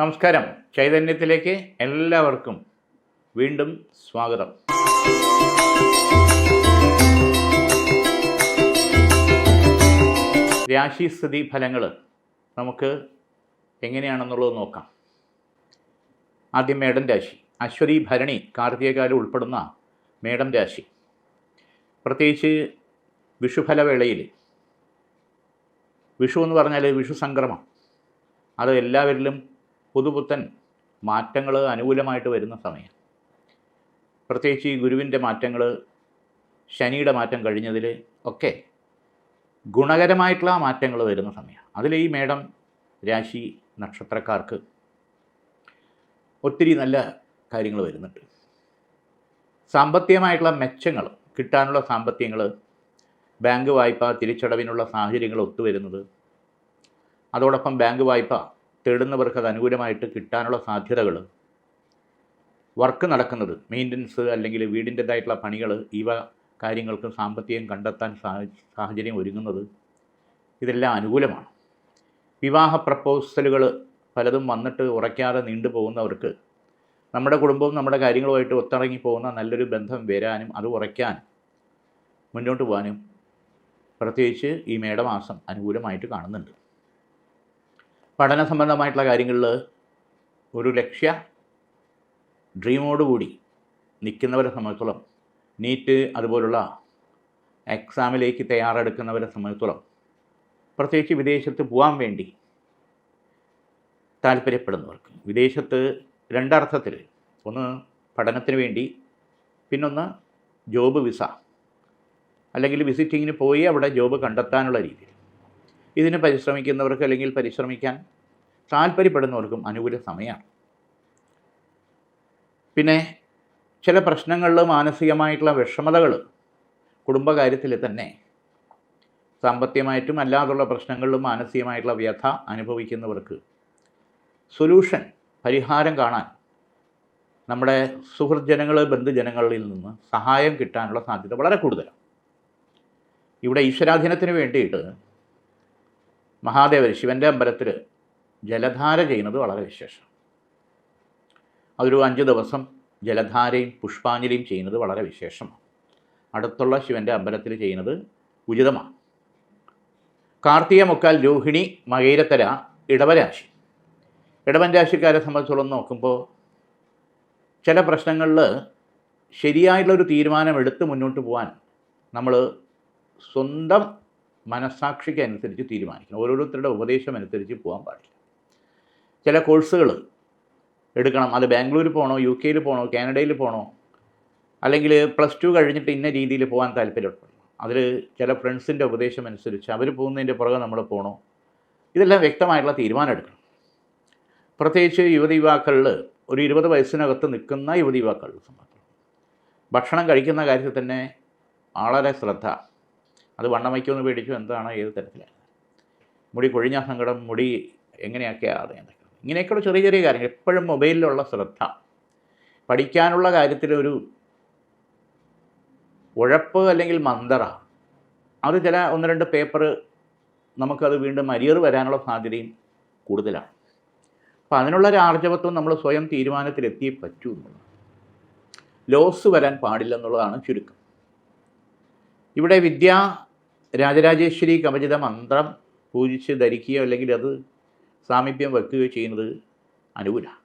നമസ്കാരം. ചൈതന്യത്തിലേക്ക് എല്ലാവർക്കും വീണ്ടും സ്വാഗതം. രാശിസ്ഥിതി ഫലങ്ങൾ നമുക്ക് എങ്ങനെയാണെന്നുള്ളത് നോക്കാം. ആദ്യം മേടം രാശി. അശ്വതി ഭരണി കാർത്തികകാലം ഉൾപ്പെടുന്ന മേടം രാശി. പ്രത്യേകിച്ച് വിഷുഫലവേളയിൽ വിഷു എന്ന് പറഞ്ഞാൽ വിഷു സംക്രമം അത് എല്ലാവരിലും പുതുപുത്തൻ മാറ്റങ്ങൾ അനുകൂലമായിട്ട് വരുന്ന സമയം. പ്രത്യേകിച്ച് ഈ ഗുരുവിന്റെ മാറ്റങ്ങൾ ശനിയുടെ മാറ്റം കഴിഞ്ഞതിൽ ഒക്കെ ഗുണകരമായിട്ടുള്ള മാറ്റങ്ങൾ വരുന്ന സമയം. അതിൽ ഈ മേടം രാശി നക്ഷത്രക്കാർക്ക് ഒത്തിരി നല്ല കാര്യങ്ങൾ വരുന്നുണ്ട്. സാമ്പത്തികമായിട്ടുള്ള മെച്ചങ്ങൾ കിട്ടാനുള്ള സാമ്പത്തികങ്ങൾ ബാങ്ക് വായ്പ തിരിച്ചടവിനുള്ള സാഹചര്യങ്ങൾ ഒത്തുവരുന്നത് അതോടൊപ്പം ബാങ്ക് വായ്പ തേടുന്നവർക്ക് അത് അനുകൂലമായിട്ട് കിട്ടാനുള്ള സാധ്യതകൾ. വർക്ക് നടക്കുന്നത് മെയിന്റനൻസ് അല്ലെങ്കിൽ വീടിന്റെതായിട്ടുള്ള പണികൾ ഇവ കാര്യങ്ങൾക്ക് സാമ്പത്തികം കണ്ടെത്താൻ സാഹചര്യം ഒരുങ്ങുന്നത് ഇതെല്ലാം അനുകൂലമാണ്. വിവാഹ പ്രപ്പോസലുകൾ പലതും വന്നിട്ട് ഉറയ്ക്കാതെ നീണ്ടുപോകുന്നവർക്ക് നമ്മുടെ കുടുംബവും നമ്മുടെ കാര്യങ്ങളുമായിട്ട് ഒത്തിറങ്ങി പോകുന്ന നല്ലൊരു ബന്ധം വരാനും അത് ഉറയ്ക്കാൻ മുന്നോട്ട് പോകാനും പ്രത്യേകിച്ച് ഈ മേടമാസം അനുകൂലമായിട്ട് കാണുന്നുണ്ട്. പഠന സംബന്ധമായിട്ടുള്ള കാര്യങ്ങളിൽ ഒരു ലക്ഷ്യ ഡ്രീമോടുകൂടി നിൽക്കുന്നവരെ സംബന്ധിച്ചോളം നീറ്റ് അതുപോലുള്ള എക്സാമിലേക്ക് തയ്യാറെടുക്കുന്നവരെ സംബന്ധിച്ചോളം പ്രത്യേകിച്ച് വിദേശത്ത് പോകാൻ വേണ്ടി താല്പര്യപ്പെടുന്നവർക്ക് വിദേശത്ത് രണ്ടർത്ഥത്തിൽ ഒന്ന് പഠനത്തിന് വേണ്ടി പിന്നൊന്ന് ജോബ് വിസ അല്ലെങ്കിൽ വിസിറ്റിങ്ങിന് പോയി അവിടെ ജോബ് കണ്ടെത്താനുള്ള രീതിയിൽ. ഇതിന് പരിശ്രമിക്കുന്നവർക്ക് അല്ലെങ്കിൽ പരിശ്രമിക്കാൻ താല്പര്യപ്പെടുന്നവർക്കും അനുകൂല സമയമാണ്. പിന്നെ ചില പ്രശ്നങ്ങളിൽ മാനസികമായിട്ടുള്ള വിഷമതകൾ കുടുംബകാര്യത്തിൽ തന്നെ സാമ്പത്തികമായിട്ടും അല്ലാതുള്ള പ്രശ്നങ്ങളിലും മാനസികമായിട്ടുള്ള വ്യഥ അനുഭവിക്കുന്നവർക്ക് സൊല്യൂഷൻ പരിഹാരം കാണാൻ നമ്മുടെ സുഹൃജനങ്ങൾ ബന്ധുജനങ്ങളിൽ നിന്ന് സഹായം കിട്ടാനുള്ള സാധ്യത വളരെ കൂടുതലാണ്. ഇവിടെ ഈശ്വരാധീനത്തിന് വേണ്ടിയിട്ട് മഹാദേവൻ ശിവന്റെ അമ്പലത്തിൽ ജലധാര ചെയ്യുന്നത് വളരെ വിശേഷം. അതൊരു അഞ്ച് ദിവസം ജലധാരയും പുഷ്പാഞ്ജലിയും ചെയ്യുന്നത് വളരെ വിശേഷമാണ്. അടുത്തുള്ള ശിവന്റെ അമ്പലത്തിൽ ചെയ്യുന്നത് ഉചിതമാണ്. കാർത്തിക മുക്കാൽ രോഹിണി മകയിരത്തര ഇടവരാശി. ഇടവൻ രാശിക്കാരെ സംബന്ധിച്ചോളം നോക്കുമ്പോൾ ചില പ്രശ്നങ്ങളിൽ ശരിയായിട്ടുള്ളൊരു തീരുമാനം എടുത്ത് മുന്നോട്ട് പോകാൻ നമ്മൾ സ്വന്തം മനസ്സാക്ഷിക്ക് അനുസരിച്ച് തീരുമാനിക്കണം. ഓരോരുത്തരുടെ ഉപദേശം അനുസരിച്ച് പോകാൻ പാടില്ല. ചില കോഴ്സുകൾ എടുക്കണം. അത് ബാംഗ്ലൂർ പോകണോ യു കെയിൽ പോകണോ കാനഡയിൽ പോകണോ അല്ലെങ്കിൽ പ്ലസ് ടു കഴിഞ്ഞിട്ട് ഇന്ന രീതിയിൽ പോകാൻ താല്പര്യപ്പെടുന്നു. അതിൽ ചില ഫ്രണ്ട്സിന്റെ ഉപദേശം അനുസരിച്ച് അവർ പോകുന്നതിന്റെ പുറകെ നമ്മൾ പോകണോ ഇതെല്ലാം വ്യക്തമായിട്ടുള്ള തീരുമാനം എടുക്കണം. പ്രത്യേകിച്ച് യുവതി യുവാക്കളിൽ ഒരു ഇരുപത് വയസ്സിനകത്ത് നിൽക്കുന്ന യുവതി യുവാക്കളുടെ സംബന്ധിച്ച് ഭക്ഷണം കഴിക്കുന്ന കാര്യത്തിൽ തന്നെ വളരെ ശ്രദ്ധ അത് വണ്ണം വയ്ക്കുമെന്ന് പേടിച്ചു എന്താണ് ഏത് തരത്തിലാണ് മുടി കൊഴിഞ്ഞ സങ്കടം മുടി എങ്ങനെയൊക്കെയാണ് അറിയാൻ ഇങ്ങനെയൊക്കെയുള്ള ചെറിയ ചെറിയ കാര്യങ്ങൾ. എപ്പോഴും മൊബൈലിലുള്ള ശ്രദ്ധ. പഠിക്കാനുള്ള കാര്യത്തിലൊരു ഉഴപ്പ് അല്ലെങ്കിൽ മന്ദറ. അത് ചില ഒന്ന് രണ്ട് പേപ്പർ നമുക്കത് വീണ്ടും അരിയർ വരാനുള്ള സാധ്യതയും കൂടുതലാണ്. അപ്പം അതിനുള്ള ഒരു ആർജവത്വം നമ്മൾ സ്വയം തീരുമാനത്തിലെത്തിയേ പറ്റൂ എന്നുള്ളത് ലോസ് വരാൻ പാടില്ല എന്നുള്ളതാണ് ചുരുക്കം. ഇവിടെ വിദ്യ രാജരാജേശ്വരി കവചിത മന്ത്രം പൂജിച്ച് ധരിക്കുകയോ അല്ലെങ്കിൽ അത് സാമീപ്യം വെക്കുകയോ ചെയ്യുന്നത് അനുകൂലമാണ്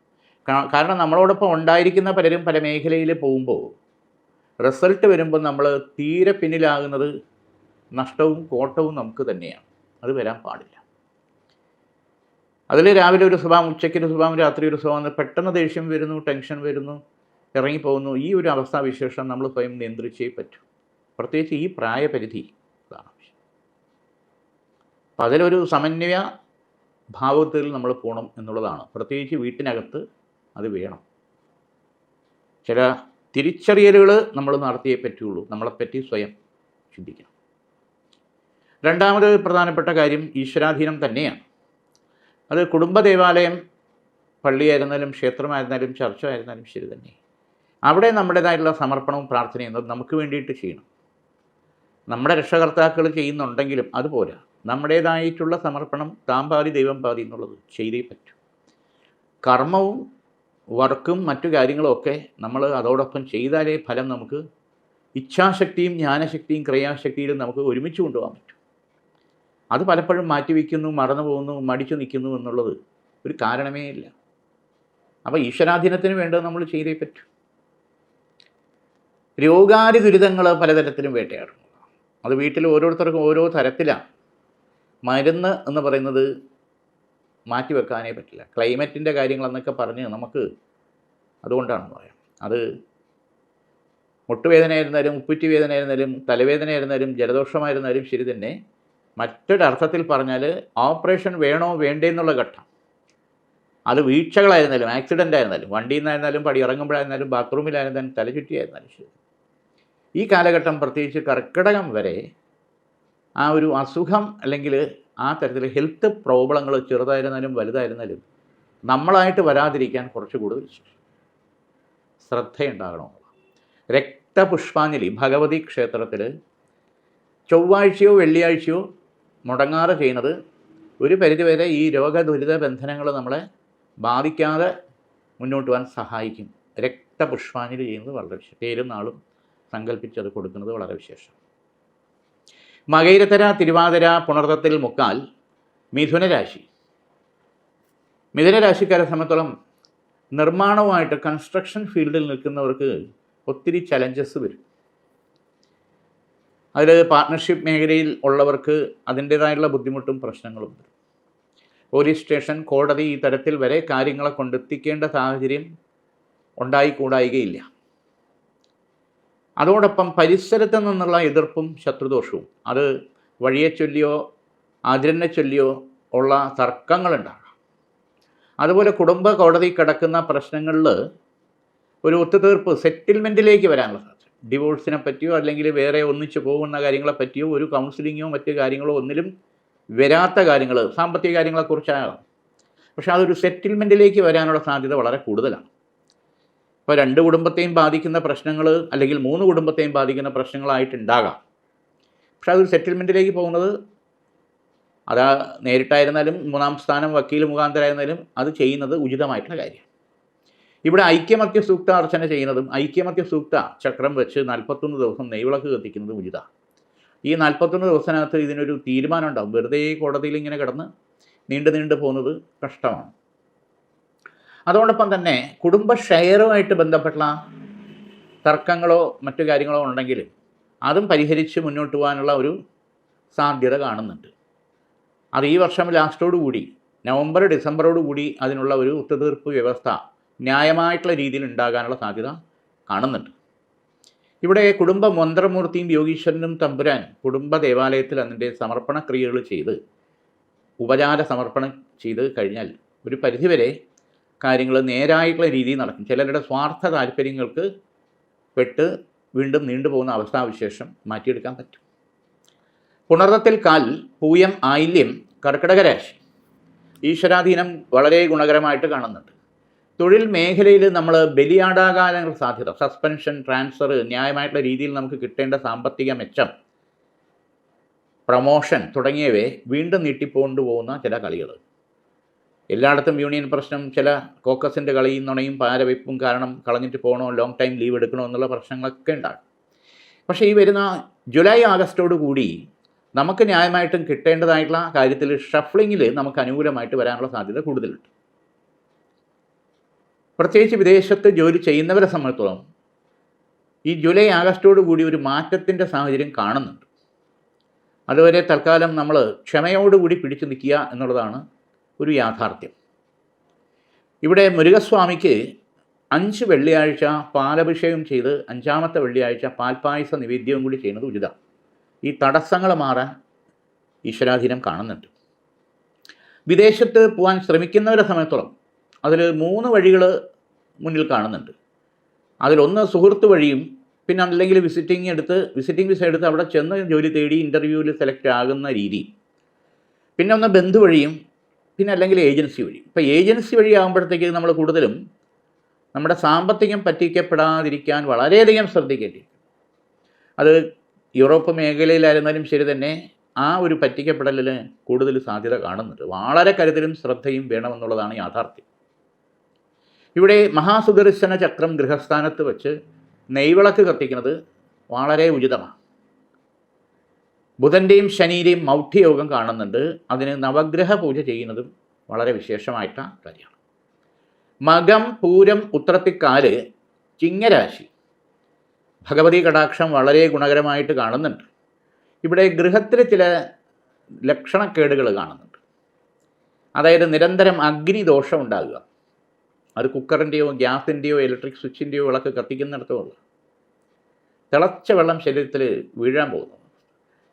കാ- കാരണം നമ്മളോടൊപ്പം ഉണ്ടായിരിക്കുന്ന പലരും പല മേഖലയിൽ പോകുമ്പോൾ റിസൾട്ട് വരുമ്പോൾ നമ്മൾ തീരെ പിന്നിലാകുന്നത് നഷ്ടവും കോട്ടവും നമുക്ക് തന്നെയാണ്. അത് വരാൻ പാടില്ല. അതിൽ രാവിലെ ഒരു സ്വഭാവം ഉച്ചയ്ക്ക് ഒരു സ്വഭാവം രാത്രി ഒരു സ്വഭാവം പെട്ടെന്ന് ദേഷ്യം വരുന്നു ടെൻഷൻ വരുന്നു ഇറങ്ങിപ്പോകുന്നു. ഈ ഒരു അവസ്ഥാവിശേഷം നമ്മൾ സ്വയം നിയന്ത്രിച്ചേ പറ്റൂ. പ്രത്യേകിച്ച് ഈ പ്രായപരിധി അപ്പം അതിലൊരു സമന്വയ ഭാവത്തിൽ നമ്മൾ പോകണം എന്നുള്ളതാണ്. പ്രത്യേകിച്ച് വീട്ടിനകത്ത് അത് വേണം. ചില തിരിച്ചറിയലുകൾ നമ്മൾ നടത്തിയേ പറ്റുള്ളൂ നമ്മളെപ്പറ്റി സ്വയം ചിന്തിക്കണം. രണ്ടാമത് പ്രധാനപ്പെട്ട കാര്യം ഈശ്വരാധീനം തന്നെയാണ്. അത് കുടുംബ ദേവാലയം പള്ളിയായിരുന്നാലും ക്ഷേത്രമായിരുന്നാലും ചർച്ചയായിരുന്നാലും ശരി തന്നെ. അവിടെ നമ്മുടേതായിട്ടുള്ള സമർപ്പണവും പ്രാർത്ഥനയും നമുക്ക് വേണ്ടിയിട്ട് ചെയ്യണം. നമ്മുടെ രക്ഷകർത്താക്കൾ ചെയ്യുന്നുണ്ടെങ്കിലും അതുപോലെ നമ്മുടേതായിട്ടുള്ള സമർപ്പണം താൻ പാതി ദൈവം പാതി എന്നുള്ളത് ചെയ്തേ പറ്റൂ. കർമ്മവും വർക്കും മറ്റു കാര്യങ്ങളുമൊക്കെ നമ്മൾ അതോടൊപ്പം ചെയ്താലേ ഫലം നമുക്ക് ഇച്ഛാശക്തിയും ജ്ഞാനശക്തിയും ക്രിയാശക്തിയിലും നമുക്ക് ഒരുമിച്ച് കൊണ്ടുപോകാൻ പറ്റും. അത് പലപ്പോഴും മാറ്റിവെക്കുന്നു മറന്നു പോകുന്നു മടിച്ചു നിൽക്കുന്നു എന്നുള്ളത് ഒരു കാരണമേ ഇല്ല. അപ്പോൾ ഈശ്വരാധീനത്തിന് വേണ്ടത് നമ്മൾ ചെയ്തേ പറ്റൂ. രോഗാരി ദുരിതങ്ങൾ പലതരത്തിലും വേട്ടയാടും അത് വീട്ടിൽ ഓരോരുത്തർക്കും ഓരോ തരത്തിലാണ്. മരുന്ന് എന്ന് പറയുന്നത് മാറ്റിവെക്കാനേ പറ്റില്ല. ക്ലൈമറ്റിന്റെ കാര്യങ്ങളെന്നൊക്കെ പറഞ്ഞ് നമുക്ക് അതുകൊണ്ടാണെന്ന് പറയാം. അത് മുട്ടുവേദനയായിരുന്നാലും ഉപ്പുറ്റി വേദനയായിരുന്നാലും തലവേദനയായിരുന്നാലും ജലദോഷമായിരുന്നാലും ശരി തന്നെ മറ്റൊരർത്ഥത്തിൽ പറഞ്ഞാൽ ഓപ്പറേഷൻ വേണോ വേണ്ടേ എന്നുള്ള ഘട്ടം. അത് വീഴ്ചകളായിരുന്നാലും ആക്സിഡന്റ് ആയിരുന്നാലും വണ്ടിയിൽ നിന്നായിരുന്നാലും പടി ഇറങ്ങുമ്പോഴായിരുന്നാലും ബാത്റൂമിലായിരുന്നാലും തലചുറ്റിയായിരുന്നാലും ശരി ഈ കാലഘട്ടം പ്രത്യേകിച്ച് കർക്കിടകം വരെ ആ ഒരു അസുഖം അല്ലെങ്കിൽ ആ തരത്തിൽ ഹെൽത്ത് പ്രോബ്ലങ്ങൾ ചെറുതായിരുന്നാലും വലുതായിരുന്നാലും നമ്മളായിട്ട് വരാതിരിക്കാൻ കുറച്ച് കൂടുതൽ ശ്രദ്ധയുണ്ടാകണം. രക്തപുഷ്പാഞ്ജലി ഭഗവതി ക്ഷേത്രത്തിൽ ചൊവ്വാഴ്ചയോ വെള്ളിയാഴ്ചയോ മുടങ്ങാതെ ചെയ്യുന്നത് ഒരു പരിധിവരെ ഈ രോഗദുരിത ബന്ധനങ്ങൾ നമ്മളെ ബാധിക്കാതെ മുന്നോട്ട് പോകാൻ സഹായിക്കും. രക്തപുഷ്പാഞ്ജലി ചെയ്യുന്നത് വളരെ വിശേഷം. പേരും നാളും സങ്കല്പിച്ച് അത് കൊടുക്കുന്നത് വളരെ വിശേഷം. മകയിരത്തര തിരുവാതിര പുണർത്തത്തിൽ മുക്കാൽ മിഥുനരാശി മിഥുനരാശിക്കാരെ സംബന്ധിച്ചോളം നിർമ്മാണവുമായിട്ട് കൺസ്ട്രക്ഷൻ ഫീൽഡിൽ നിൽക്കുന്നവർക്ക് ഒത്തിരി ചലഞ്ചസ് വരും. അതിൽ പാർട്ട്ണർഷിപ്പ് മേഖലയിൽ ഉള്ളവർക്ക് അതിന്റേതായുള്ള ബുദ്ധിമുട്ടും പ്രശ്നങ്ങളും വരും. പോലീസ് സ്റ്റേഷൻ കോടതി ഈ തരത്തിൽ വരെ കാര്യങ്ങളെ കൊണ്ടെത്തിക്കേണ്ട സാഹചര്യം ഉണ്ടായിക്കൂടായികയില്ല. അതോടൊപ്പം പരിസരത്ത് നിന്നുള്ള എതിർപ്പും ശത്രുദോഷവും. അത് വഴിയെ ചൊല്ലിയോ അതിരനെ ചൊല്ലിയോ ഉള്ള തർക്കങ്ങളുണ്ടാകാം. അതുപോലെ കുടുംബ കോടതി കിടക്കുന്ന പ്രശ്നങ്ങളിൽ ഒരു ഒത്തുതീർപ്പ് സെറ്റിൽമെന്റിലേക്ക് വരാനുള്ള സാധ്യത. ഡിവോഴ്സിനെ പറ്റിയോ അല്ലെങ്കിൽ വേറെ ഒന്നിച്ച് പോകുന്ന കാര്യങ്ങളെ പറ്റിയോ ഒരു കൗൺസിലിങ്ങോ മറ്റ് കാര്യങ്ങളോ ഒന്നിലും വരാത്ത കാര്യങ്ങൾ സാമ്പത്തിക കാര്യങ്ങളെക്കുറിച്ചാകാം പക്ഷേ അതൊരു സെറ്റിൽമെന്റിലേക്ക് വരാനുള്ള സാധ്യത വളരെ കൂടുതലാണ്. ഇപ്പോൾ രണ്ട് കുടുംബത്തെയും ബാധിക്കുന്ന പ്രശ്നങ്ങൾ അല്ലെങ്കിൽ മൂന്ന് കുടുംബത്തെയും ബാധിക്കുന്ന പ്രശ്നങ്ങളായിട്ടുണ്ടാകാം. പക്ഷെ അതൊരു സെറ്റിൽമെന്റിലേക്ക് പോകുന്നത് അതാ നേരിട്ടായിരുന്നാലും മൂന്നാം സ്ഥാനം വക്കീൽ മുഖാന്തരമായിരുന്നാലും അത് ചെയ്യുന്നത് ഉചിതമായിട്ടുള്ള കാര്യം ഇവിടെ ഐക്യമത്യ സൂക്ത അർച്ചന ചെയ്യുന്നതും ഐക്യമത്യ സൂക്ത ചക്രം വെച്ച് നാൽപ്പത്തൊന്ന് ദിവസം നെയ്വിളക്ക് കത്തിക്കുന്നതും ഉചിതമാണ് ഈ നാൽപ്പത്തൊന്ന് ദിവസത്തിനകത്ത് ഇതിനൊരു തീരുമാനം ഉണ്ടാകും വെറുതെ കോടതിയിൽ ഇങ്ങനെ കിടന്ന് നീണ്ടു നീണ്ടു പോകുന്നത് കഷ്ടമാണ്. അതോടൊപ്പം തന്നെ കുടുംബ ഷെയറുമായിട്ട് ബന്ധപ്പെട്ട തർക്കങ്ങളോ മറ്റു കാര്യങ്ങളോ ഉണ്ടെങ്കിൽ അതും പരിഹരിച്ച് മുന്നോട്ട് പോകാനുള്ള ഒരു സാധ്യത കാണുന്നുണ്ട്. അത് ഈ വർഷം ലാസ്റ്റോടുകൂടി നവംബർ ഡിസംബറോട് കൂടി അതിനുള്ള ഒരു ഒത്തുതീർപ്പ് വ്യവസ്ഥ ന്യായമായിട്ടുള്ള രീതിയിൽ ഉണ്ടാകാനുള്ള സാധ്യത കാണുന്നുണ്ട്. ഇവിടെ കുടുംബ മന്ത്രമൂർത്തിയും യോഗീശ്വരനും തമ്പുരാൻ കുടുംബ ദേവാലയത്തിൽ അതിന്റെ സമർപ്പണ ക്രിയകൾ ചെയ്ത് ഉപചാര സമർപ്പണം ചെയ്ത് കഴിഞ്ഞാൽ ഒരു പരിധിവരെ കാര്യങ്ങൾ നേരായിട്ടുള്ള രീതിയിൽ നടക്കും. ചിലരുടെ സ്വാർത്ഥ താല്പര്യങ്ങൾക്ക് പെട്ട് വീണ്ടും നീണ്ടുപോകുന്ന അവസ്ഥാവിശേഷം മാറ്റിയെടുക്കാൻ പറ്റും. പുണർത്തത്തിൽ കാൽ പൂയം ആയില്യം കർക്കിടക രാശി ഈശ്വരാധീനം വളരെ ഗുണകരമായിട്ട് കാണുന്നുണ്ട്. തൊഴിൽ മേഖലയിൽ നമ്മൾ ബലിയാടാകാനുള്ള സാധ്യത സസ്പെൻഷൻ ട്രാൻസ്ഫർ ന്യായമായിട്ടുള്ള രീതിയിൽ നമുക്ക് കിട്ടേണ്ട സാമ്പത്തിക മെച്ചം പ്രമോഷൻ തുടങ്ങിയവയെ വീണ്ടും നീട്ടിപ്പോണ്ടു പോകുന്ന ചില കളികൾ എല്ലായിടത്തും യൂണിയൻ പ്രശ്നം ചില കോക്കസിന്റെ കളിയും നുണയും പാരവയ്പ്പും കാരണം കളഞ്ഞിട്ട് പോകണോ ലോങ് ടൈം ലീവ് എടുക്കണോ എന്നുള്ള പ്രശ്നങ്ങളൊക്കെ ഉണ്ടാകും. പക്ഷേ ഈ വരുന്ന ജൂലൈ ആഗസ്റ്റോട് കൂടി നമുക്ക് ന്യായമായിട്ടും കിട്ടേണ്ടതായിട്ടുള്ള കാര്യത്തിൽ ഷഫ്ലിങ്ങിൽ നമുക്ക് അനുകൂലമായിട്ട് വരാനുള്ള സാധ്യത കൂടുതലുണ്ട്. പ്രത്യേകിച്ച് വിദേശത്ത് ജോലി ചെയ്യുന്നവരെ സംബന്ധിച്ചോളം ഈ ജൂലൈ ആഗസ്റ്റോട് കൂടി ഒരു മാറ്റത്തിന്റെ സാഹചര്യം കാണുന്നുണ്ട്. അതുവരെ തൽക്കാലം നമ്മൾ ക്ഷമയോടുകൂടി പിടിച്ചു നിൽക്കുക എന്നുള്ളതാണ് ഒരു യാഥാർത്ഥ്യം. ഇവിടെ മുരുകസ്വാമിക്ക് അഞ്ച് വെള്ളിയാഴ്ച പാലഭിഷേകം ചെയ്ത് അഞ്ചാമത്തെ വെള്ളിയാഴ്ച പാൽപ്പായസ നിവേദ്യവും കൂടി ചെയ്യുന്നത് ഉചിതമാണ് ഈ തടസ്സങ്ങൾ മാറാൻ ഈശ്വരാധീനം കാണുന്നുണ്ട്. വിദേശത്ത് പോകാൻ ശ്രമിക്കുന്നവരെ സമയത്തോളം അതിൽ മൂന്ന് വഴികൾ മുന്നിൽ കാണുന്നുണ്ട്. അതിലൊന്ന് സുഹൃത്ത് വഴിയും പിന്നെ അല്ലെങ്കിൽ വിസിറ്റിംഗ് എടുത്ത് വിസിറ്റിംഗ് വിസ എടുത്ത് അവിടെ ചെന്ന് ജോലി തേടി ഇന്റർവ്യൂവിൽ സെലക്ട് ആകുന്ന രീതി പിന്നെ ഒന്ന് ബന്ധു വഴിയും പിന്നെ അല്ലെങ്കിൽ ഏജൻസി വഴി. ഇപ്പോൾ ഏജൻസി വഴി ആകുമ്പോഴത്തേക്ക് നമ്മൾ കൂടുതലും നമ്മുടെ സാമ്പത്തികം പറ്റിക്കപ്പെടാതിരിക്കാൻ വളരെയധികം ശ്രദ്ധിക്കേണ്ടിയിരിക്കും. അത് യൂറോപ്പ് മേഖലയിലായിരുന്നാലും ശരി തന്നെ ആ ഒരു പറ്റിക്കപ്പെടലിന് കൂടുതൽ സാധ്യത കാണുന്നുണ്ട്. വളരെ കരുതലും ശ്രദ്ധയും വേണമെന്നുള്ളതാണ് യാഥാർത്ഥ്യം. ഇവിടെ മഹാസുദർശന ചക്രം ഗൃഹസ്ഥാനത്ത് വെച്ച് നെയ്വിളക്ക് കത്തിക്കുന്നത് വളരെ ഉചിതമാണ്. ബുധന്റെയും ശനിയുടെയും മൗഢ്യയോഗം കാണുന്നുണ്ട്. അതിന് നവഗ്രഹ പൂജ ചെയ്യുന്നതും വളരെ വിശേഷമായിട്ട കാര്യമാണ്. മകം പൂരം ഉത്രത്തിക്കാൽ ചിങ്ങരാശി ഭഗവതി കടാക്ഷം വളരെ ഗുണകരമായിട്ട് കാണുന്നുണ്ട്. ഇവിടെ ഗൃഹത്തിൽ ചില ലക്ഷണക്കേടുകൾ കാണുന്നുണ്ട്. അതായത് നിരന്തരം അഗ്നി ദോഷം ഉണ്ടാകുക. അത് കുക്കറിന്റെയോ ഗ്യാസിന്റെയോ ഇലക്ട്രിക് സ്വിച്ചിന്റെയോ വിളക്ക് കത്തിക്കുന്നിടത്തോളം തിളച്ച വെള്ളം ശരീരത്തിൽ വീഴാൻ പോകുന്നു.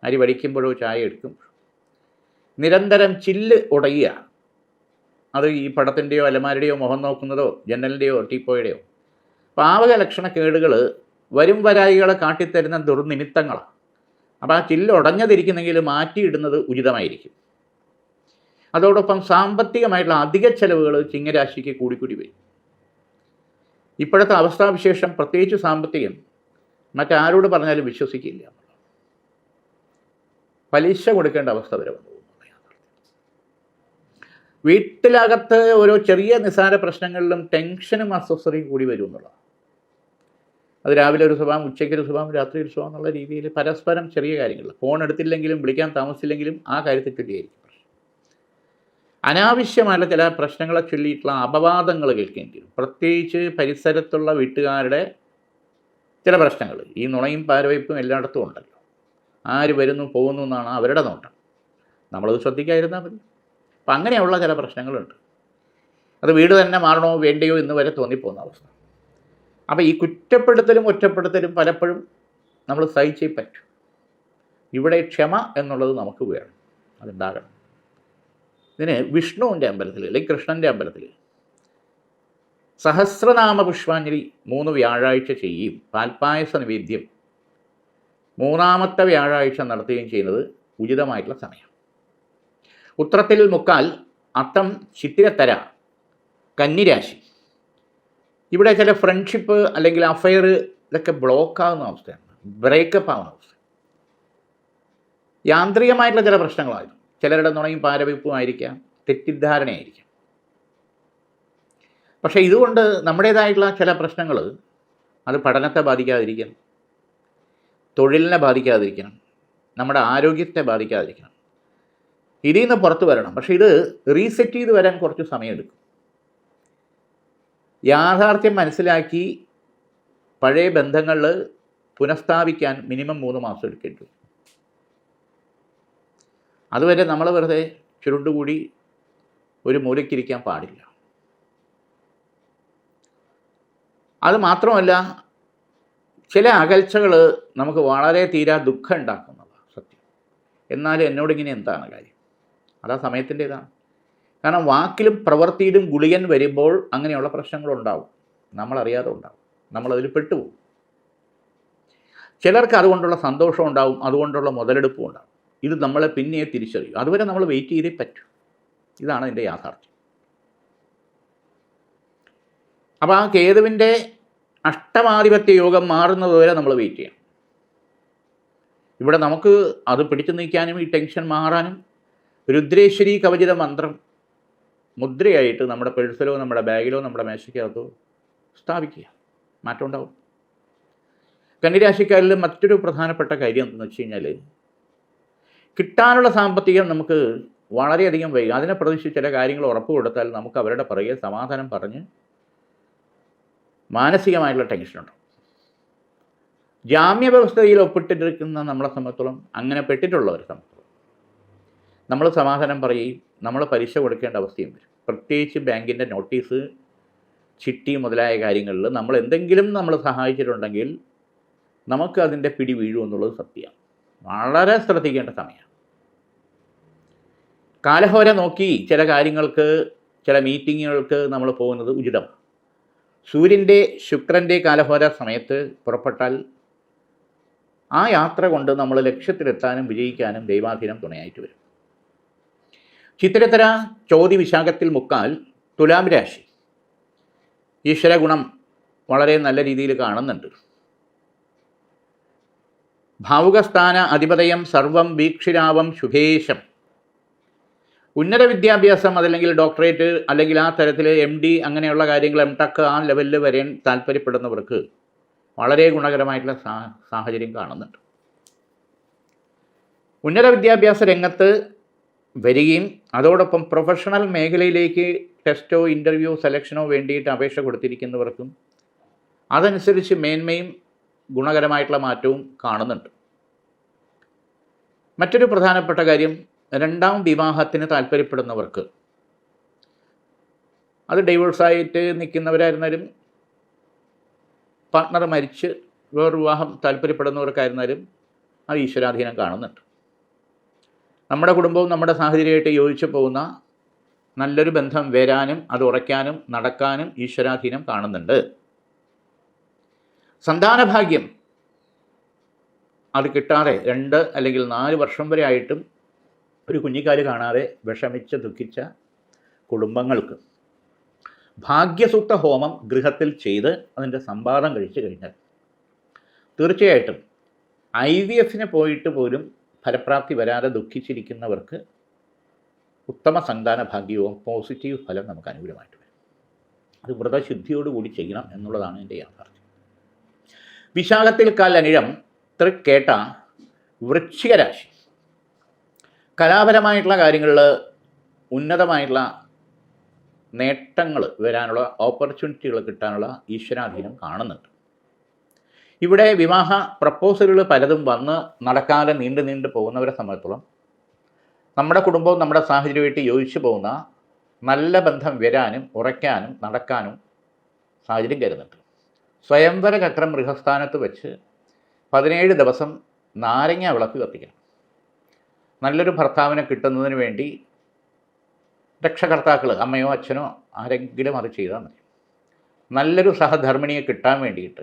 അരി വടിക്കുമ്പോഴോ ചായ എടുക്കുമ്പോഴോ നിരന്തരം ചില്ല് ഉടയുക. അത് ഈ പടത്തിന്റെയോ അലമാരുടെയോ മുഖം നോക്കുന്നതോ ജനലിന്റെയോ ടീപ്പോയുടെയോ പാവക ലക്ഷണ കേടുകൾ വരും വരായികളെ കാട്ടിത്തരുന്ന ദുർനിമിത്തങ്ങളാണ് അപ്പോൾ ആ ചില്ല് ഉടഞ്ഞതിരിക്കുന്നെങ്കിൽ മാറ്റിയിടുന്നത് ഉചിതമായിരിക്കും. അതോടൊപ്പം സാമ്പത്തികമായിട്ടുള്ള അധിക ചെലവുകൾ ചിങ്ങരാശിക്ക് കൂടിക്കൂടി വരും. ഇപ്പോഴത്തെ അവസ്ഥാവിശേഷം പ്രത്യേകിച്ച് സാമ്പത്തികം മറ്റാരോട് പറഞ്ഞാലും വിശ്വസിക്കില്ല. പലിശ കൊടുക്കേണ്ട അവസ്ഥ വരെ വന്നു. വീട്ടിലകത്ത് ഓരോ ചെറിയ നിസ്സാര പ്രശ്നങ്ങളിലും ടെൻഷനും അസ്വസ്ഥതയും കൂടി വരും എന്നുള്ളതാണ്. അത് രാവിലെ ഒരു സ്വഭാവം ഉച്ചയ്ക്ക് ഒരു സ്വഭാവം രാത്രി ഒരു സ്വഭാവം എന്നുള്ള രീതിയിൽ പരസ്പരം ചെറിയ കാര്യങ്ങൾ. ഫോൺ എടുത്തില്ലെങ്കിലും വിളിക്കാൻ താമസിച്ചില്ലെങ്കിലും ആ കാര്യത്തിൽ ചൊല്ലിയായിരിക്കും അനാവശ്യമായ ചില പ്രശ്നങ്ങളെ ചൊല്ലിയിട്ടുള്ള അപവാദങ്ങൾ കേൾക്കേണ്ടി വരും. പ്രത്യേകിച്ച് പരിസരത്തുള്ള വീട്ടുകാരുടെ ചില പ്രശ്നങ്ങൾ. ഈ നുണയും പാരവയ്പ്പും എല്ലായിടത്തും ഉണ്ടല്ലോ. ആര് വരുന്നു പോകുന്നു എന്നാണ് അവരുടെ നോട്ടം. നമ്മളത് ശ്രദ്ധിക്കാതിരുന്നാൽ മതി. അപ്പം അങ്ങനെയുള്ള ചില പ്രശ്നങ്ങളുണ്ട്. അത് വീട് തന്നെ മാറണോ വേണ്ടയോ എന്ന് വരെ തോന്നിപ്പോകുന്ന അവസ്ഥ. അപ്പോൾ ഈ കുറ്റപ്പെടുത്തലും ഒറ്റപ്പെടുത്തലും പലപ്പോഴും നമ്മൾ സഹിച്ചേ പറ്റൂ. ഇവിടെ ക്ഷമ എന്നുള്ളത് നമുക്ക് വേണം. അതുണ്ടാകണം. ഇതിന് വിഷ്ണുവിന്റെ അമ്പലത്തിൽ അല്ലെങ്കിൽ കൃഷ്ണന്റെ അമ്പലത്തിൽ സഹസ്രനാമ പുഷ്പാഞ്ജലി മൂന്ന് വ്യാഴാഴ്ച ചെയ്യും. പാൽപ്പായസ നിവേദ്യം മൂന്നാമത്തെ വ്യാഴാഴ്ച നടത്തുകയും ചെയ്യുന്നത് ഉചിതമായിട്ടുള്ള സമയം. ഉത്രത്തിൽ മുക്കാൽ അത്തം ചിത്തിരത്തര കന്നിരാശി. ഇവിടെ ചില ഫ്രണ്ട്ഷിപ്പ് അല്ലെങ്കിൽ അഫയർ ഇതൊക്കെ ബ്ലോക്ക് ആവുന്ന അവസ്ഥയാണ്. ബ്രേക്കപ്പ് ആവുന്ന അവസ്ഥ. യാന്ത്രികമായിട്ടുള്ള ചില പ്രശ്നങ്ങളായിരുന്നു. ചിലരുടെ നുണയും പാരവയ്പ്പുമായിരിക്കാം തെറ്റിദ്ധാരണയായിരിക്കാം. പക്ഷേ ഇതുകൊണ്ട് നമ്മുടേതായിട്ടുള്ള ചില പ്രശ്നങ്ങൾ അത് പഠനത്തെ ബാധിക്കാതിരിക്കണം തൊഴിലിനെ ബാധിക്കാതിരിക്കണം. നമ്മുടെ ആരോഗ്യത്തെ ബാധിക്കാതിരിക്കണം. ഇതിൽ നിന്ന് പുറത്തു വരണം. പക്ഷേ ഇത് റീസെറ്റ് ചെയ്ത് വരാൻ കുറച്ച് സമയമെടുക്കും. യാഥാർത്ഥ്യം മനസ്സിലാക്കി പഴയ ബന്ധങ്ങൾ പുനഃസ്ഥാപിക്കാൻ മിനിമം മൂന്ന് മാസം എടുക്കേണ്ടി വരും. അതുവരെ നമ്മൾ വെറുതെ ചുരുണ്ടുകൂടി ഒരു മൂലയ്ക്കിരിക്കാൻ പാടില്ല. അത് മാത്രമല്ല ചില അകൽച്ചകൾ നമുക്ക് വളരെ തീരാ ദുഃഖം ഉണ്ടാക്കുന്നതാണ് സത്യം എന്നാലും എന്നോടിങ്ങനെ എന്താണ് കാര്യം? അതാ സമയത്തിന്റെതാണ്. കാരണം വാക്കിലും പ്രവൃത്തിയിലും ഗുളികൻ വരുമ്പോൾ അങ്ങനെയുള്ള പ്രശ്നങ്ങളുണ്ടാവും. നമ്മളറിയാതെ ഉണ്ടാവും. നമ്മളതിൽ പെട്ടുപോകും. ചിലർക്ക് അതുകൊണ്ടുള്ള സന്തോഷം ഉണ്ടാവും അതുകൊണ്ടുള്ള മുതലെടുപ്പും ഉണ്ടാവും. ഇത് നമ്മളെ പിന്നെ തിരിച്ചറിയും. അതുവരെ നമ്മൾ വെയിറ്റ് ചെയ്തേ പറ്റൂ. ഇതാണ് എന്റെ യാഥാർത്ഥ്യം. അപ്പോൾ ആ കേതുവിന്റെ അഷ്ടമാധിപത്യ യോഗം മാറുന്നത് വരെ നമ്മൾ വെയിറ്റ് ചെയ്യണം. ഇവിടെ നമുക്ക് അത് പിടിച്ചു നീക്കാനും ഈ ടെൻഷൻ മാറാനും രുദ്രേശ്വരി കവചിത മന്ത്രം മുദ്രയായിട്ട് നമ്മുടെ പേഴ്സിലോ നമ്മുടെ ബാഗിലോ നമ്മുടെ മേശയ്ക്കകത്തോ സ്ഥാപിക്കുക. മാറ്റം ഉണ്ടാവും. കന്നിരാശിക്കാരിൽ മറ്റൊരു പ്രധാനപ്പെട്ട കാര്യം എന്തെന്ന് വെച്ച് കഴിഞ്ഞാൽ കിട്ടാനുള്ള സാമ്പത്തികം നമുക്ക് വളരെയധികം വൈകും അതിനെ പ്രതീക്ഷിച്ച് ചില കാര്യങ്ങൾ ഉറപ്പ് കൊടുത്താൽ നമുക്ക് അവരുടെ പുറകെ സമാധാനം പറഞ്ഞ് മാനസികമായിട്ടുള്ള ടെൻഷനുണ്ട്. ജാമ്യ വ്യവസ്ഥയിൽ ഒപ്പിട്ടിരിക്കുന്ന നമ്മളെ സംബന്ധിച്ചോളം അങ്ങനെ പെട്ടിട്ടുള്ളവരെ സംബന്ധിച്ചോളം. നമ്മൾ സമാധാനം പറയുകയും നമ്മൾ പലിശ കൊടുക്കേണ്ട അവസ്ഥയും വരും. പ്രത്യേകിച്ച് ബാങ്കിന്റെ നോട്ടീസ് ചിട്ടി മുതലായ കാര്യങ്ങളിൽ നമ്മൾ എന്തെങ്കിലും നമ്മൾ സഹായിച്ചിട്ടുണ്ടെങ്കിൽ നമുക്ക് അതിന്റെ പിടി വീഴുമെന്നുള്ളത് സത്യമാണ്. വളരെ ശ്രദ്ധിക്കേണ്ട സമയമാണ്. കാലഹോര നോക്കി ചില കാര്യങ്ങൾക്ക് ചില മീറ്റിങ്ങുകൾക്ക് നമ്മൾ പോകുന്നത് ഉചിതമാണ്. സൂര്യന്റെ ശുക്രന്റെ കാലഹോര സമയത്ത് പുറപ്പെട്ടാൽ ആ യാത്ര കൊണ്ട് നമ്മൾ ലക്ഷ്യത്തിലെത്താനും വിജയിക്കാനും ദൈവാധീനം തുണയായിട്ട് വരും. ചിത്തിരത്തര ചോതി വിശാഖത്തിൽ മുക്കാൽ തുലാം രാശി. ഈശ്വര ഗുണം വളരെ നല്ല രീതിയിൽ കാണുന്നുണ്ട്. ഭാവുകസ്ഥാന അധിപതയം സർവം വീക്ഷിരാവം ശുഭേശം. ഉന്നത വിദ്യാഭ്യാസം അതല്ലെങ്കിൽ ഡോക്ടറേറ്റ് അല്ലെങ്കിൽ ആ തരത്തിൽ എം ഡി അങ്ങനെയുള്ള കാര്യങ്ങൾ എം ടെക് ആ ലെവലിൽ വരാൻ താല്പര്യപ്പെടുന്നവർക്ക് വളരെ ഗുണകരമായിട്ടുള്ള സാഹചര്യം കാണുന്നുണ്ട്. ഉന്നത വിദ്യാഭ്യാസ രംഗത്ത് വരികയും അതോടൊപ്പം പ്രൊഫഷണൽ മേഖലയിലേക്ക് ടെസ്റ്റോ ഇന്റർവ്യൂ സെലക്ഷനോ വേണ്ടിയിട്ട് അപേക്ഷ കൊടുത്തിരിക്കുന്നവർക്കും അതനുസരിച്ച് മേന്മയും ഗുണകരമായിട്ടുള്ള മാറ്റവും കാണുന്നുണ്ട്. മറ്റൊരു പ്രധാനപ്പെട്ട കാര്യം രണ്ടാം വിവാഹത്തിന് താല്പര്യപ്പെടുന്നവർക്ക്. അത് ഡൈവോഴ്സായിട്ട് നിൽക്കുന്നവരായിരുന്നാലും പാർട്ട്ണർ മരിച്ച് വേറെ വിവാഹം താല്പര്യപ്പെടുന്നവർക്കായിരുന്നാലും അത് ഈശ്വരാധീനം കാണുന്നുണ്ട്. നമ്മുടെ കുടുംബവും നമ്മുടെ സാഹചര്യമായിട്ട് യോജിച്ചു പോകുന്ന നല്ലൊരു ബന്ധം വരാനും അത് ഉറയ്ക്കാനും നടക്കാനും ഈശ്വരാധീനം കാണുന്നുണ്ട്. സന്താനഭാഗ്യം അത് കിട്ടാതെ രണ്ട് അല്ലെങ്കിൽ നാല് വർഷം വരെ ആയിട്ടും ഒരു കുഞ്ഞിക്കാൽ കാണാതെ വിഷമിച്ച് ദുഃഖിച്ച കുടുംബങ്ങൾക്ക് ഭാഗ്യസൂക്ത ഹോമം ഗൃഹത്തിൽ ചെയ്ത് അതിന്റെ സമ്പാദം കഴിച്ചു കഴിഞ്ഞാൽ തീർച്ചയായിട്ടും ഐ വി എഫിന് പോയിട്ട് പോലും ഫലപ്രാപ്തി വരാതെ ദുഃഖിച്ചിരിക്കുന്നവർക്ക് ഉത്തമ സന്താന ഭാഗ്യവും പോസിറ്റീവ് ഫലം നമുക്ക് അനുകൂലമായിട്ട് വരും. അത് വ്രതശുദ്ധിയോടുകൂടി ചെയ്യണം എന്നുള്ളതാണ് എന്റെ യാഥാർത്ഥ്യം. വിശാഖത്തിൽ കാലനിഴം തൃക്കേട്ട വൃശ്ചികരാശി കലാപരമായിട്ടുള്ള കാര്യങ്ങളിൽ ഉന്നതമായിട്ടുള്ള നേട്ടങ്ങൾ വരാനുള്ള ഓപ്പർച്യൂണിറ്റികൾ കിട്ടാനുള്ള ഈശ്വരാധീനം കാണുന്നുണ്ട്. ഇവിടെ വിവാഹ പ്രപ്പോസലുകൾ പലതും വന്ന് നടക്കാതെ നീണ്ടു നീണ്ടു പോകുന്നവരെ സംബന്ധിച്ചോളം നമ്മുടെ കുടുംബവും നമ്മുടെ സാഹചര്യമായിട്ട് യോജിച്ചു പോകുന്ന നല്ല ബന്ധം വരാനും ഉറയ്ക്കാനും നടക്കാനും സാഹചര്യം കരുതുന്നുണ്ട്. സ്വയംവര ചക്രം ഗൃഹസ്ഥാനത്ത് വെച്ച് പതിനേഴ് ദിവസം നാരങ്ങ വിളക്ക് കത്തിക്കണം. നല്ലൊരു ഭർത്താവിനെ കിട്ടുന്നതിന് വേണ്ടി രക്ഷകർത്താക്കൾ അമ്മയോ അച്ഛനോ ആരെങ്കിലും അത് ചെയ്താൽ മതി. നല്ലൊരു സഹധർമ്മിണിയെ കിട്ടാൻ വേണ്ടിയിട്ട്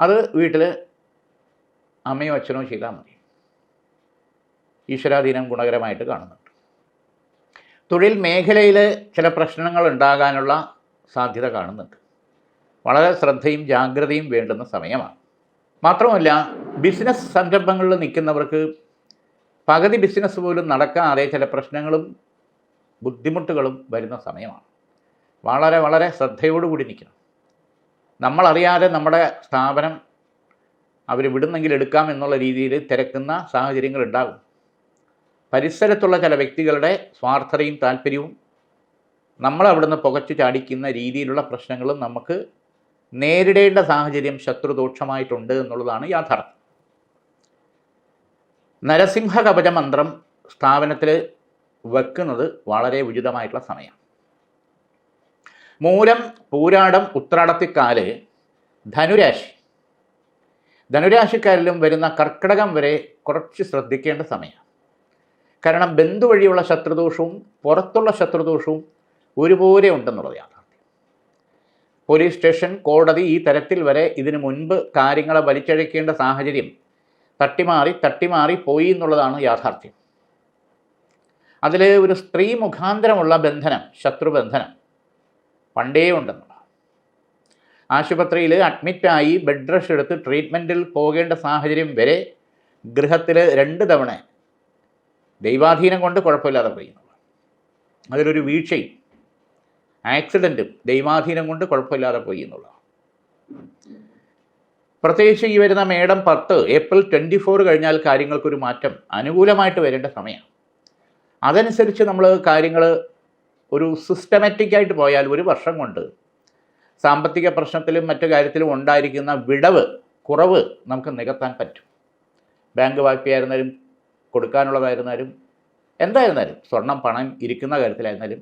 അത് വീട്ടിൽ അമ്മയോ അച്ഛനോ ചെയ്താൽ മതി. ഈശ്വരാധീനം ഗുണകരമായിട്ട് കാണുന്നുണ്ട്. തൊഴിൽ മേഖലയിൽ ചില പ്രശ്നങ്ങൾ ഉണ്ടാകാനുള്ള സാധ്യത കാണുന്നുണ്ട്. വളരെ ശ്രദ്ധയും ജാഗ്രതയും വേണ്ടുന്ന സമയമാണ്. മാത്രമല്ല ബിസിനസ് സംരംഭങ്ങളിൽ നിൽക്കുന്നവർക്ക് പകുതി ബിസിനസ് പോലും നടക്കാതെ ചില പ്രശ്നങ്ങളും ബുദ്ധിമുട്ടുകളും വരുന്ന സമയമാണ്. വളരെ വളരെ ശ്രദ്ധയോടുകൂടി നിൽക്കണം. നമ്മളറിയാതെ നമ്മുടെ സ്ഥാപനം അവർ വിടുന്നെങ്കിൽ എടുക്കാം എന്നുള്ള രീതിയിൽ തിരക്കുന്ന സാഹചര്യങ്ങൾ ഉണ്ടാകും. പരിസരത്തുള്ള ചില വ്യക്തികളുടെ സ്വാർത്ഥതയും താല്പര്യവും നമ്മളവിടുന്ന് പുകച്ചു ചാടിക്കുന്ന രീതിയിലുള്ള പ്രശ്നങ്ങളും നമുക്ക് നേരിടേണ്ട സാഹചര്യം ശത്രുദോഷമായിട്ടുണ്ട് എന്നുള്ളതാണ് യാഥാർത്ഥ്യം. നരസിംഹ കവച മന്ത്രം സ്ഥാപനത്തിൽ വെക്കുന്നത് വളരെ ഉചിതമായിട്ടുള്ള സമയമാണ്. മൂലം പൂരാടം ഉത്രാടത്തിക്കാൽ ധനുരാശി. ധനുരാശിക്കാരിലും വരുന്ന കർക്കിടകം വരെ കുറച്ച് ശ്രദ്ധിക്കേണ്ട സമയമാണ്. കാരണം ബന്ധു വഴിയുള്ള ശത്രുദോഷവും പുറത്തുള്ള ശത്രുദോഷവും ഒരുപോലെ ഉണ്ടെന്നുള്ളത് യാഥാർത്ഥ്യം. പോലീസ് സ്റ്റേഷൻ കോടതി ഈ തരത്തിൽ വരെ ഇതിനു മുൻപ് കാര്യങ്ങളെ വലിച്ചഴക്കേണ്ട സാഹചര്യം തട്ടിമാറി തട്ടിമാറി പോയി എന്നുള്ളതാണ് യാഥാർത്ഥ്യം. അതിൽ ഒരു സ്ത്രീ മുഖാന്തരമുള്ള ബന്ധനം ശത്രുബന്ധനം പണ്ടേ ഉണ്ടെന്നുള്ള ആശുപത്രിയിൽ അഡ്മിറ്റായി ബെഡ് റഷ് എടുത്ത് ട്രീറ്റ്മെന്റിൽ പോകേണ്ട സാഹചര്യം വരെ ഗൃഹത്തിൽ രണ്ട് തവണ ദൈവാധീനം കൊണ്ട് കുഴപ്പമില്ലാതെ പോയി അതിലൊരു വീഴ്ചയും ആക്സിഡന്റും ദൈവാധീനം കൊണ്ട് കുഴപ്പമില്ലാതെ പോയി എന്നുള്ളതാണ്. പ്രത്യേകിച്ച് ഈ വരുന്ന മേടം പത്ത് ഏപ്രിൽ ട്വന്റി ഫോർ കഴിഞ്ഞാൽ കാര്യങ്ങൾക്കൊരു മാറ്റം അനുകൂലമായിട്ട് വരേണ്ട സമയമാണ്. അതനുസരിച്ച് നമ്മൾ കാര്യങ്ങൾ ഒരു സിസ്റ്റമാറ്റിക്കായിട്ട് പോയാൽ ഒരു വർഷം കൊണ്ട് സാമ്പത്തിക പ്രശ്നത്തിലും മറ്റു കാര്യത്തിലും ഉണ്ടായിരിക്കുന്ന വിടവ് കുറവ് നമുക്ക് നികത്താൻ പറ്റും. ബാങ്ക് വായ്പയായിരുന്നാലും കൊടുക്കാനുള്ളതായിരുന്നാലും എന്തായിരുന്നാലും സ്വർണം പണം ഇരിക്കുന്ന കാര്യത്തിലായിരുന്നാലും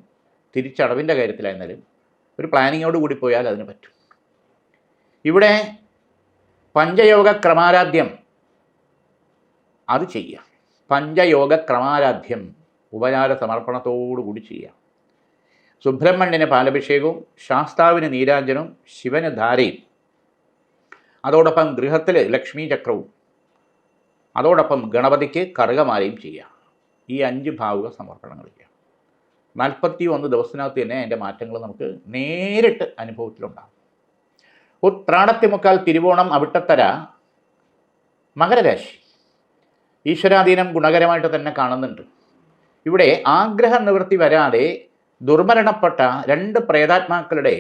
തിരിച്ചടവിന്റെ കാര്യത്തിലായിരുന്നാലും ഒരു പ്ലാനിങ്ങോട് കൂടി പോയാൽ അതിന് പറ്റും. ഇവിടെ പഞ്ചയോഗ ക്രമാരാധ്യം. അത് ചെയ്യാം. പഞ്ചയോഗ ക്രമാരാധ്യം ഉപചാര സമർപ്പണത്തോടു കൂടി ചെയ്യാം. സുബ്രഹ്മണ്യന് പാലഭിഷേകവും ശാസ്താവിന് നീരാഞ്ജനവും ശിവന് ധാരയും. അതോടൊപ്പം ഗൃഹത്തിൽ ലക്ഷ്മി ചക്രവും. അതോടൊപ്പം ഗണപതിക്ക് കറുകമാലയും ചെയ്യാം. ഈ അഞ്ച് ഭാവുക സമർപ്പണങ്ങൾ ചെയ്യാം. നാൽപ്പത്തി ഒന്ന് ദിവസത്തിനകത്ത് തന്നെ അതിന്റെ മാറ്റങ്ങൾ നമുക്ക് നേരിട്ട് അനുഭവത്തിലുണ്ടാകും. ഉത്രാടത്തിമുക്കാൽ തിരുവോണം അവിട്ടത്തര മകരരാശി. ഈശ്വരാധീനം ഗുണകരമായിട്ട് തന്നെ കാണുന്നുണ്ട്. ഇവിടെ ആഗ്രഹ നിവൃത്തി വരാതെ ദുർമരണപ്പെട്ട രണ്ട് പ്രേതാത്മാക്കളുടെ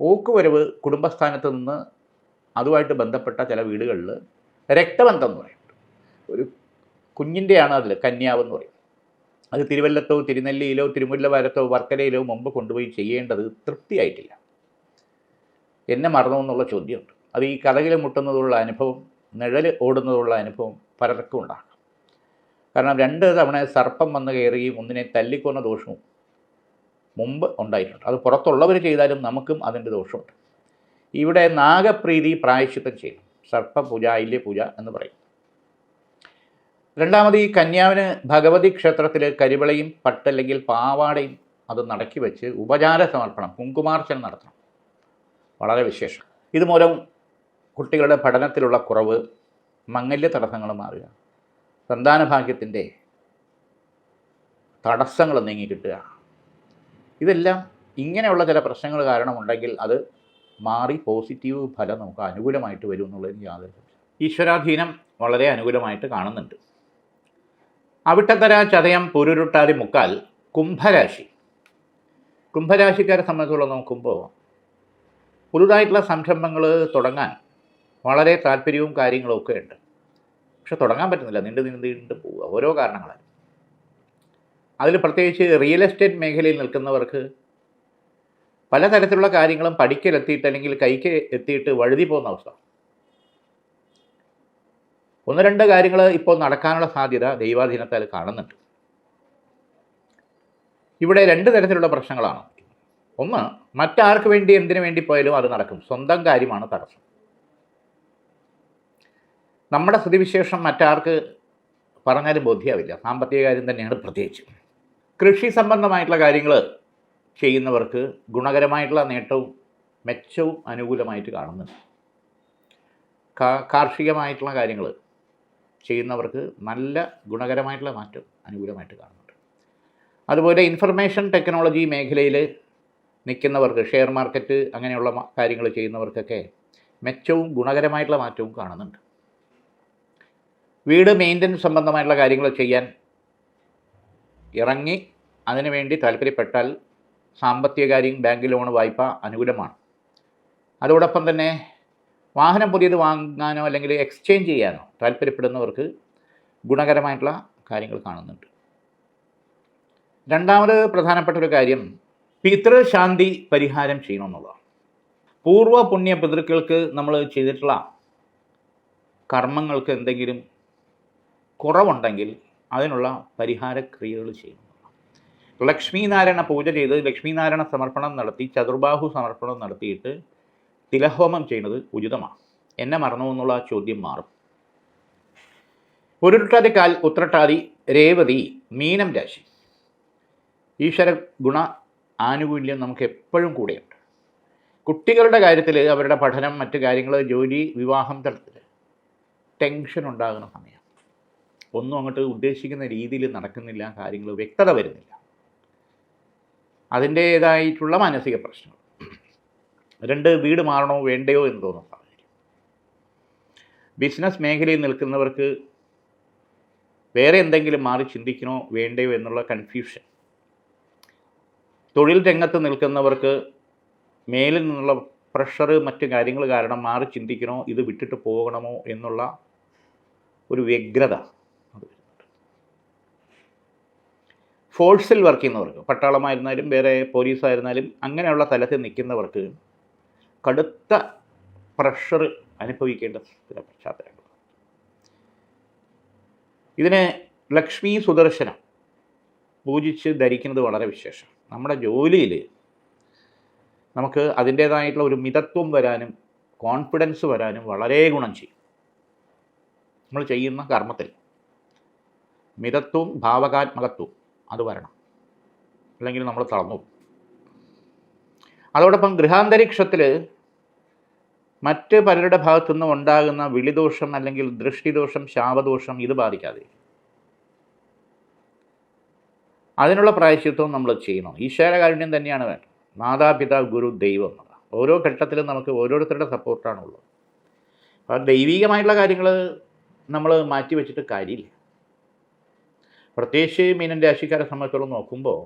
പോക്കുവരവ് കുടുംബസ്ഥാനത്ത് നിന്ന് അതുമായിട്ട് ബന്ധപ്പെട്ട ചില വീടുകളിൽ രക്തബന്ധം എന്ന് പറയുന്നത്. ഒരു കുഞ്ഞിന്റെയാണ് അതിൽ കന്യാവെന്ന് പറയും അത് തിരുവല്ലത്തോ തിരുനെല്ലിയിലോ തിരുമുല്ലവാരത്തോ വർക്കലയിലോ മുമ്പ് കൊണ്ടുപോയി ചെയ്യേണ്ടത് തൃപ്തിയായിട്ടില്ല. എന്നെ മറന്നു എന്നുള്ള ചോദ്യമുണ്ട്. അത് ഈ കഥകിൽ മുട്ടുന്നതുള്ള അനുഭവം നിഴൽ ഓടുന്നതുള്ള അനുഭവം പലർക്കും ഉണ്ടാകും. കാരണം രണ്ട് തവണ സർപ്പം വന്ന് കയറുകയും ഒന്നിനെ തല്ലിക്കൊന്ന ദോഷവും മുമ്പ് ഉണ്ടായിട്ടുണ്ട്. അത് പുറത്തുള്ളവർ ചെയ്താലും നമുക്കും അതിന്റെ ദോഷമുണ്ട്. ഇവിടെ നാഗപ്രീതി പ്രായശ്ചിത്തം ചെയ്യും സർപ്പപൂജ ഐല്യപൂജ എന്ന് പറയും. രണ്ടാമത് ഈ കന്യാവിന് ഭഗവതി ക്ഷേത്രത്തിൽ കരിവിളയും പട്ടല്ലെങ്കിൽ പാവാടയും അത് നടക്കി വെച്ച് ഉപചാര സമർപ്പണം കുങ്കുമാർച്ചന നടത്തണം. വളരെ വിശേഷം. ഇതുമൂലം കുട്ടികളുടെ പഠനത്തിലുള്ള കുറവ് മംഗല്യ തടസ്സങ്ങൾ മാറുക സന്താനഭാഗ്യത്തിന്റെ തടസ്സങ്ങൾ നീങ്ങി കിട്ടുക. ഇതെല്ലാം ഇങ്ങനെയുള്ള ചില പ്രശ്നങ്ങൾ കാരണമുണ്ടെങ്കിൽ അത് മാറി പോസിറ്റീവ് ഫലം നമുക്ക് അനുകൂലമായിട്ട് വരും എന്നുള്ളതിന് യാതൊരു ഈശ്വരാധീനം വളരെ അനുകൂലമായിട്ട് കാണുന്നുണ്ട്. അവിട്ടത്തര ചതയം പുരുരുട്ടാതി മുക്കാൽ കുംഭരാശി. കുംഭരാശിക്കാരെ സംബന്ധിച്ചുള്ള നോക്കുമ്പോൾ പുതുതായിട്ടുള്ള സംരംഭങ്ങൾ തുടങ്ങാൻ വളരെ താല്പര്യവും കാര്യങ്ങളും ഒക്കെ ഉണ്ട്. പക്ഷെ തുടങ്ങാൻ പറ്റുന്നില്ല. നീണ്ടു നീണ്ടു നീണ്ടു പോവുക. ഓരോ കാരണങ്ങളാൽ. അതിൽ പ്രത്യേകിച്ച് റിയൽ എസ്റ്റേറ്റ് മേഖലയിൽ നിൽക്കുന്നവർക്ക് പലതരത്തിലുള്ള കാര്യങ്ങളും പഠിക്കലെത്തിയിട്ട് അല്ലെങ്കിൽ കൈക്ക് എത്തിയിട്ട് വഴുതി പോകുന്ന അവസ്ഥ. ഒന്ന് രണ്ട് കാര്യങ്ങൾ ഇപ്പോൾ നടക്കാനുള്ള സാധ്യത ദൈവാധീനത്താൽ കാണുന്നുണ്ട്. ഇവിടെ രണ്ട് തരത്തിലുള്ള പ്രശ്നങ്ങളാണ്. ഒന്ന് മറ്റാർക്ക് വേണ്ടി എന്തിനു വേണ്ടി പോയാലും അത് നടക്കും. സ്വന്തം കാര്യമാണ് തടസ്സം. നമ്മുടെ സ്ഥിതിവിശേഷം മറ്റാർക്ക് പറഞ്ഞാലും ബോധ്യമാവില്ല സാമ്പത്തിക കാര്യം തന്നെയാണ് പ്രത്യേകിച്ച്. കൃഷി സംബന്ധമായിട്ടുള്ള കാര്യങ്ങൾ ചെയ്യുന്നവർക്ക് ഗുണകരമായിട്ടുള്ള നേട്ടവും മെച്ചവും അനുകൂലമായിട്ട് കാണുന്നുണ്ട്. കാർഷികമായിട്ടുള്ള കാര്യങ്ങൾ ചെയ്യുന്നവർക്ക് നല്ല ഗുണകരമായിട്ടുള്ള മാറ്റം അനുകൂലമായിട്ട് കാണുന്നുണ്ട്. അതുപോലെ ഇൻഫർമേഷൻ ടെക്നോളജി മേഖലയിൽ നിൽക്കുന്നവർക്ക് ഷെയർ മാർക്കറ്റ് അങ്ങനെയുള്ള കാര്യങ്ങൾ ചെയ്യുന്നവർക്കൊക്കെ മെച്ചവും ഗുണകരമായിട്ടുള്ള മാറ്റവും കാണുന്നുണ്ട്. വീട് മെയിന്റനൻസ് സംബന്ധമായിട്ടുള്ള കാര്യങ്ങൾ ചെയ്യാൻ ഇറങ്ങി അതിനുവേണ്ടി താല്പര്യപ്പെട്ടാൽ സാമ്പത്തിക കാര്യം ബാങ്ക് ലോൺ വായ്പ അനുകൂലമാണ്. അതോടൊപ്പം തന്നെ വാഹനം പുതിയത് വാങ്ങാനോ അല്ലെങ്കിൽ എക്സ്ചേഞ്ച് ചെയ്യാനോ താല്പര്യപ്പെടുന്നവർക്ക് ഗുണകരമായിട്ടുള്ള കാര്യങ്ങൾ കാണുന്നുണ്ട്. രണ്ടാമത് പ്രധാനപ്പെട്ട ഒരു കാര്യം പിതൃശാന്തി പരിഹാരം ചെയ്യണമെന്നുള്ളതാണ്. പൂർവ പുണ്യ പിതൃക്കൾക്ക് നമ്മൾ ചെയ്തിട്ടുള്ള കർമ്മങ്ങൾക്ക് എന്തെങ്കിലും കുറവുണ്ടെങ്കിൽ അതിനുള്ള പരിഹാര ക്രിയകൾ ചെയ്യണം ലക്ഷ്മീനാരായണ പൂജ ചെയ്ത് ലക്ഷ്മീനാരായണ സമർപ്പണം നടത്തി ചതുർബാഹു സമർപ്പണം നടത്തിയിട്ട് തിലഹോമം ചെയ്യുന്നത് ഉചിതമാണ്. എന്നെ മറന്നു എന്നുള്ള ചോദ്യം മാറും. ഉരുട്ടാതി കാൽ ഉത്രട്ടാതി രേവതി മീനം രാശി. ഈശ്വര ഗുണ ആനുകൂല്യം നമുക്ക് എപ്പോഴും കൂടെയുണ്ട്. കുട്ടികളുടെ കാര്യത്തിൽ അവരുടെ പഠനം മറ്റു കാര്യങ്ങൾ ജോലി വിവാഹം തലത്തിൽ ടെൻഷൻ ഉണ്ടാകുന്ന സമയം. ഒന്നും അങ്ങോട്ട് ഉദ്ദേശിക്കുന്ന രീതിയിൽ നടക്കുന്നില്ല കാര്യങ്ങൾ വ്യക്തത വരുന്നില്ല. അതിന്റേതായിട്ടുള്ള മാനസിക പ്രശ്നങ്ങൾ. രണ്ട് വീട് മാറണോ വേണ്ടയോ എന്ന് തോന്നുന്ന സാഹചര്യം. ബിസിനസ് മേഖലയിൽ നിൽക്കുന്നവർക്ക് വേറെ എന്തെങ്കിലും മാറി ചിന്തിക്കണോ വേണ്ടയോ എന്നുള്ള കൺഫ്യൂഷൻ തൊഴിൽ രംഗത്ത് നിൽക്കുന്നവർക്ക് മേലിൽ നിന്നുള്ള പ്രഷർ മറ്റു കാര്യങ്ങൾ കാരണം മാറി ചിന്തിക്കണോ ഇത് വിട്ടിട്ട് പോകണമോ എന്നുള്ള ഒരു വ്യഗ്രത ഫോഴ്സിൽ വർക്ക് ചെയ്യുന്നവർക്ക് പട്ടാളമായിരുന്നാലും വേറെ പോലീസായിരുന്നാലും അങ്ങനെയുള്ള തലത്തിൽ നിൽക്കുന്നവർക്ക് കടുത്ത പ്രഷർ അനുഭവിക്കേണ്ട ചില പശ്ചാത്തലങ്ങൾ. ഇതിനെ ലക്ഷ്മി സുദർശനം പൂജിച്ച് ധരിക്കുന്നത് വളരെ വിശേഷം. നമ്മുടെ ജോലിയിൽ നമുക്ക് അതിന്റേതായിട്ടുള്ള ഒരു മിതത്വം വരാനും കോൺഫിഡൻസ് വരാനും വളരെ ഗുണം ചെയ്യും. നമ്മൾ ചെയ്യുന്ന കർമ്മത്തിൽ മിതത്വവും ഭാവകാത്മകത്വവും അത് വരണം. അല്ലെങ്കിൽ നമ്മൾ തളർന്നു. അതോടൊപ്പം ഗൃഹാന്തരീക്ഷത്തിൽ മറ്റ് പലരുടെ ഭാഗത്തു നിന്നും ഉണ്ടാകുന്ന വിളിദോഷം അല്ലെങ്കിൽ ദൃഷ്ടിദോഷം ശാപദോഷം ഇത് ബാധിക്കാതെ അതിനുള്ള പ്രായശ്ചിത്വം നമ്മൾ ചെയ്യണം. ഈശ്വരകാരുണ്യം തന്നെയാണ് വേണ്ടത്. മാതാപിതാ ഗുരു ദൈവം എന്നുള്ളത് ഓരോ ഘട്ടത്തിലും നമുക്ക് ഓരോരുത്തരുടെ സപ്പോർട്ടാണ് ഉള്ളത്. അപ്പോൾ ദൈവികമായിട്ടുള്ള കാര്യങ്ങൾ നമ്മൾ മാറ്റി വെച്ചിട്ട് കാര്യമില്ല. പ്രത്യേകിച്ച് മീനൻ രാശിക്കാരെ സംബന്ധിച്ചോളം നോക്കുമ്പോൾ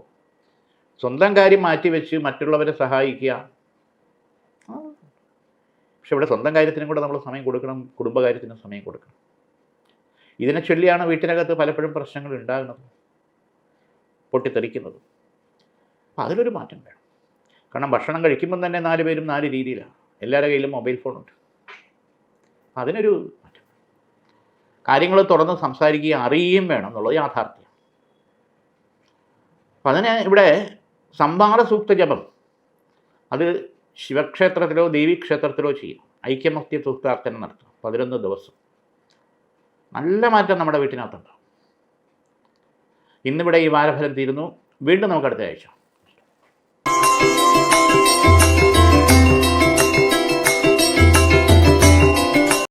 സ്വന്തം കാര്യം മാറ്റിവെച്ച് മറ്റുള്ളവരെ സഹായിക്കുക. പക്ഷെ ഇവിടെ സ്വന്തം കാര്യത്തിനും കൂടെ നമ്മൾ സമയം കൊടുക്കണം കുടുംബകാര്യത്തിനും സമയം കൊടുക്കണം. ഇതിനെ ചൊല്ലിയാണ് വീട്ടിനകത്ത് പലപ്പോഴും പ്രശ്നങ്ങൾ ഉണ്ടാകുന്നത്. പൊട്ടിത്തെറിക്കുന്നത്. അപ്പോൾ അതിലൊരു മാറ്റം വേണം. കാരണം ഭക്ഷണം കഴിക്കുമ്പം തന്നെ നാല് പേരും നാല് രീതിയിലാണ്. എല്ലാവരുടെ കയ്യിലും മൊബൈൽ ഫോണുണ്ട്. അതിനൊരു മാറ്റം കാര്യങ്ങൾ തുറന്ന് സംസാരിക്കുകയും അറിയുകയും വേണം എന്നുള്ളത് യാഥാർത്ഥ്യം. അപ്പം അതിന് ഇവിടെ സംവാദ സൂക്ത ജപം. അത് ശിവക്ഷേത്രത്തിലോ ദേവീക്ഷേത്രത്തിലോ ചെയ്യും ഐക്യമത്യ സൂക്താർച്ചന നടത്തും പതിനൊന്ന് ദിവസം. നല്ല മാറ്റം നമ്മുടെ വീട്ടിനകത്തുണ്ടാവും ഇന്നിവിടെ ഈ വാരഫലം തീരുന്നു. വീണ്ടും നമുക്ക് അടുത്ത ആഴ്ച.